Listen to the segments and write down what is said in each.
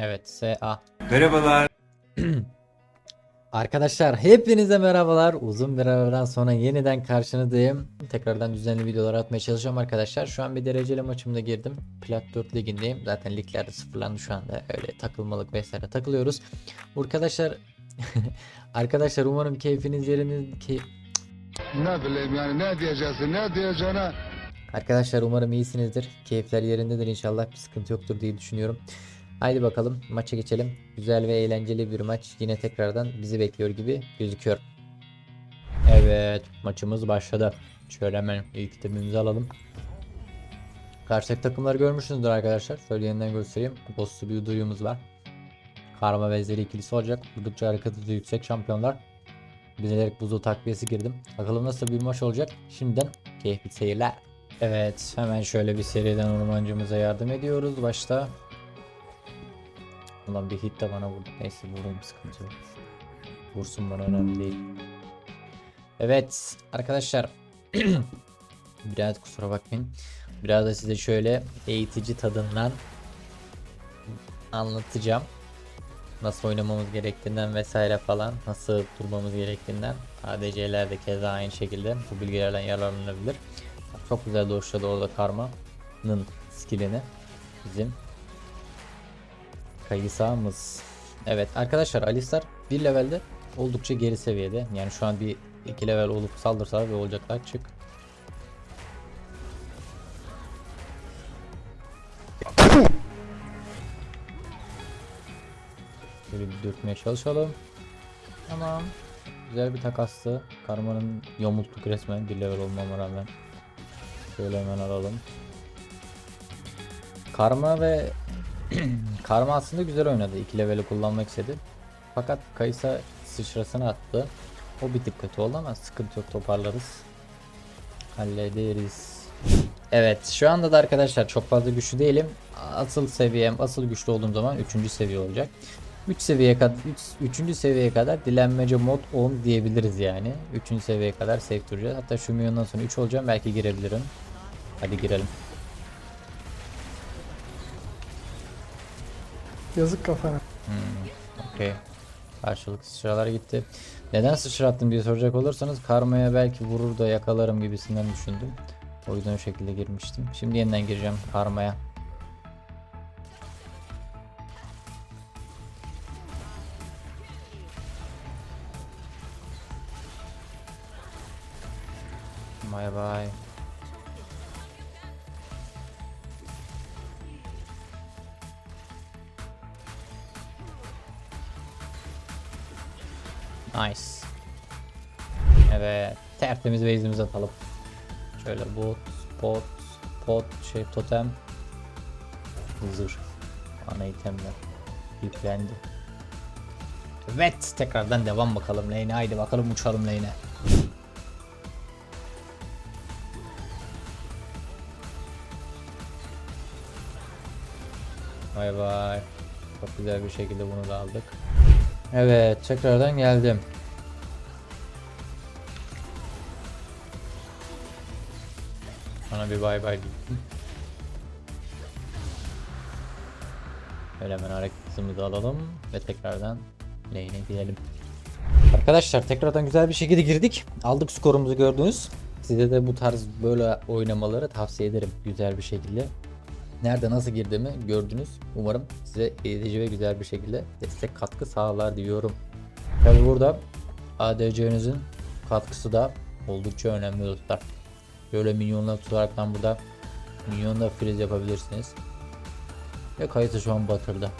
Evet SA. Merhabalar. Arkadaşlar hepinize merhabalar. Uzun bir aradan sonra yeniden karşınızdayım. Tekrardan düzenli videolar atmaya çalışacağım arkadaşlar. Şu an bir dereceli maçımda girdim. Plat 4 ligindeyim. Zaten liglerde sıfırlandı şu anda. Öyle takılmalık vesaire takılıyoruz. Arkadaşlar Arkadaşlar umarım keyfiniz yeriniz ki Ne bileyim yani ne diyeceksin ne diyeceğine Arkadaşlar umarım iyisinizdir. Keyifler yerindedir inşallah bir sıkıntı yoktur diye düşünüyorum. Haydi bakalım maça geçelim. Güzel ve eğlenceli bir maç yine tekrardan bizi bekliyor gibi gözüküyor. Evet maçımız başladı. Şöyle hemen ilk itemimizi alalım. Karşıdaki takımları görmüşsünüzdür arkadaşlar. Şöyle yeniden göstereyim. Boss'lu bir duyumuz var. Karma ve Zeri ikilisi olacak. Oldukça hareketi yüksek şampiyonlar. Bilerek buzul takviyesi girdim. Bakalım nasıl bir maç olacak. Şimdiden keyifli seyirler. Evet hemen şöyle bir seriden ormancımıza yardım ediyoruz başta. Ulan bir hit de bana vurdu. Neyse vurayım sıkıntı yok. Vursun bana önemli değil. Evet arkadaşlar. Biraz kusura bakmayın. Biraz da size şöyle eğitici tadından anlatacağım. Nasıl oynamamız gerektiğinden vesaire falan. Nasıl durmamız gerektiğinden. ADC'ler de keza aynı şekilde bu bilgilerden yararlanabilir. Çok güzel doşladı orada Karma'nın skillini. Bizim Kayısa'mız. Evet arkadaşlar Alistar bir levelde oldukça geri seviyede. Yani şu an bir iki level olup saldırsalar ve olacaklar çık. Şöyle bir dürtmeye çalışalım. Tamam. Güzel bir takastı. Karma'nın yamulttuk resmen bir level olmama rağmen. Şöyle hemen alalım. Karma ve Karma aslında güzel oynadı. İki leveli kullanmak istedi. Fakat Kaysa sıçrasını attı. O bir tık kötü oldu ama sıkıntı yok toparlarız. Hallederiz. Evet şu anda da arkadaşlar çok fazla güçlü değilim. Asıl seviyem, asıl güçlü olduğum zaman 3. seviye olacak. 3 seviyeye kadar 3. seviyeye kadar dilenmece mod 10 diyebiliriz yani. 3. seviyeye kadar safe duracağız. Hatta şu milyondan sonra 3 olacağım belki girebilirim. Hadi girelim. Yazık kafana. Hmm, Okey. Karşılık sıçralar gitti. Neden sıçrattım diye soracak olursanız karmaya belki vurur da yakalarım gibisinden düşündüm. O yüzden o şekilde girmiştim. Şimdi yeniden gireceğim karmaya. Bye bye. Nice. Evet. Tertemiz base'imizi atalım. Şöyle bot, pot, pot, şey totem. Zırh. Ana itemler. Yüklendi. Evet. Tekrardan devam bakalım lane'e. Haydi bakalım uçalım lane'e. Bay bay. Çok güzel bir şekilde bunu da aldık. Evet, tekrardan geldim. Sana bir bay bay diyeyim. Öyle hemen hareketimizi alalım ve tekrardan lane'e gidelim. Arkadaşlar tekrardan güzel bir şekilde girdik. Aldık skorumuzu gördünüz. Size de bu tarz böyle oynamaları tavsiye ederim güzel bir şekilde. Nerede nasıl girdiğimi gördünüz. Umarım size eğitici ve güzel bir şekilde destek katkı sağlar diyorum. Tabi burada ADC'nizin katkısı da oldukça önemli dostlar. Böyle minyonlar tutaraktan burada minyonla freeze yapabilirsiniz. Ve kayıtı şu an batırdı.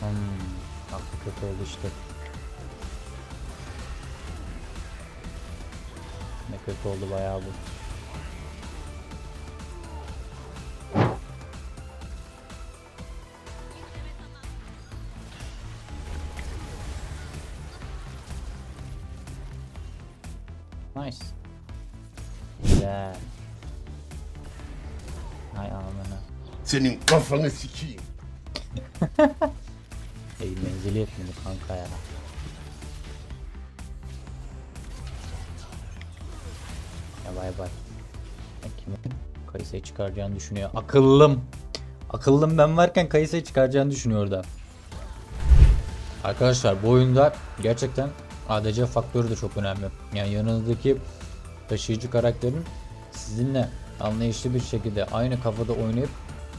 Hmm, kötü oldu işte. Ne kötü oldu bayağı bu. Nice. Güzel. Hay amına. Senin kafanı sikeyim. Ey menzili yok bunu kanka ya. Ya bay bay. Kimin Kayısı'yı çıkaracağını düşünüyor. Akıllım. Akıllım ben varken Kayısı'yı çıkaracağını düşünüyor da. Arkadaşlar bu oyunda gerçekten ADC faktörü de çok önemli. Yani yanınızdaki taşıyıcı karakterin sizinle anlayışlı bir şekilde aynı kafada oynayıp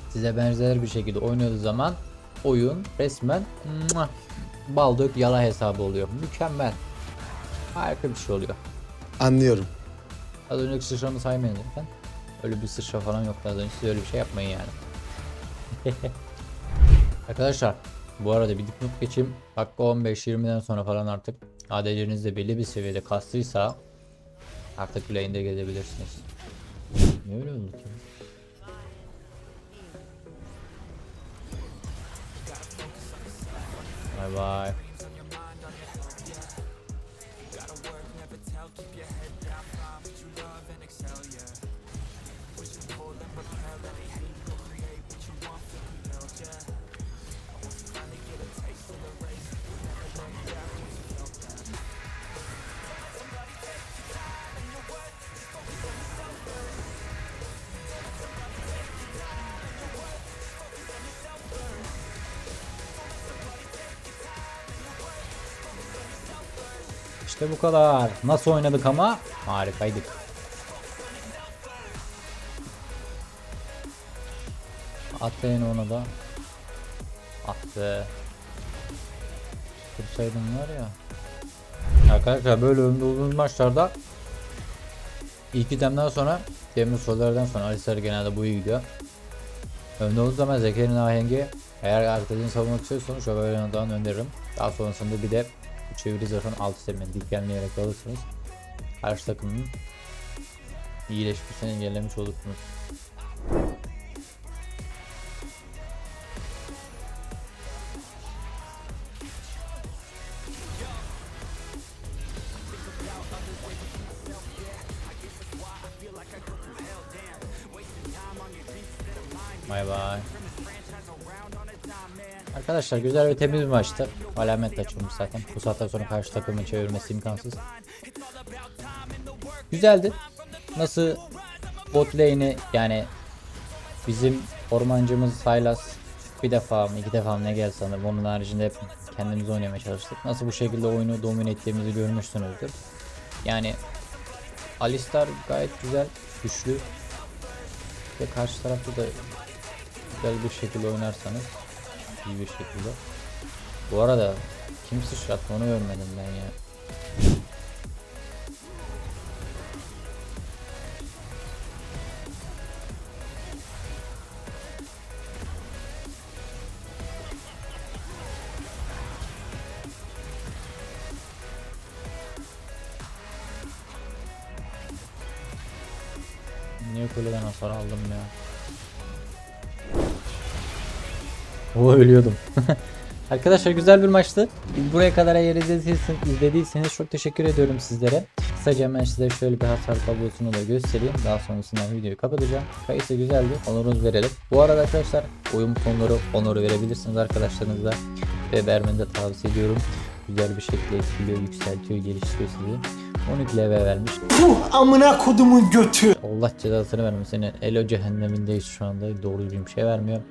size benzer bir şekilde oynadığı zaman oyun resmen bal dök yala hesabı oluyor. Mükemmel. Harika bir şey oluyor. Anlıyorum. Az önceki sıçramı saymayın zaten. Öyle bir sıçra falan yok. Az önce siz öyle bir şey yapmayın yani. Arkadaşlar bu arada bir dipnot geçeyim. Dakika 15-20'den sonra falan artık ADC'niz de belli bir seviyede kastıysa artık lane'de gezebilirsiniz. Niye öyle oldu ki? Bye bye. İşte bu kadar. Nasıl oynadık ama? Harikaydık. Atlayın onu da. Attı. Tutsaydım var ya. Arkadaşlar böyle önde olduğumuz maçlarda ilk itemden sonra demir sorulardan sonra Alistar genelde bu iyi gidiyor. Önde olduğu zaman Zeker'in ahengi eğer arkadaşını savunmak istiyorsanız Şövalye'den önderirim. Daha sonrasında bir de çeviri zaten alt sistemini diklenmeyerek alırsanız karşı takımın iyileşmesini engellemiş olursunuz. Bay bay. Arkadaşlar güzel ve temiz bir maçtı. Alamet açılmış zaten. Bu saatten sonra karşı takımın çevirmesi imkansız. Güzeldi. Nasıl bot lane'i yani bizim ormancımız Sylas bir defa mı iki defa mı ne geldi sanırım. Onun haricinde hep kendimiz oynamaya çalıştık. Nasıl bu şekilde oyunu domine ettiğimizi görmüşsünüzdür. Yani Alistar gayet güzel, güçlü ve karşı tarafta da güzel bir şekilde oynarsanız iyi bir şekilde. Bu arada kim sıçrattı onu görmedim ben ya. Niye kuleden hasar aldım ya? O ölüyordum. Arkadaşlar güzel bir maçtı. Buraya kadar eğer izlediyseniz, izlediyseniz çok teşekkür ediyorum sizlere. Kısaca hemen size şöyle bir hasar tablosunu da göstereyim. Daha sonrasında videoyu kapatacağım. Kayısı güzeldi. Onurunuz verelim. Bu arada arkadaşlar oyun butonları onuru verebilirsiniz arkadaşlarınızla. Ve vermeni de tavsiye ediyorum. Güzel bir şekilde etkiliyor, yükseltiyor, geliştiriyor sizi. 12 level vermiş. Puh amına kodumun götü. Allah cezasını vermesin. Elo cehennemindeyiz şu anda. Doğru düzgün bir şey vermiyor.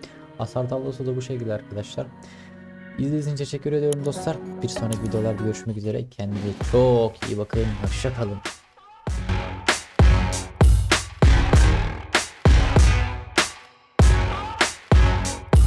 Hasar tablosu da bu şekilde arkadaşlar. İzlediğiniz için teşekkür ediyorum dostlar. Bir sonraki videolarda görüşmek üzere. Kendinize çok iyi bakın. Hoşça kalın.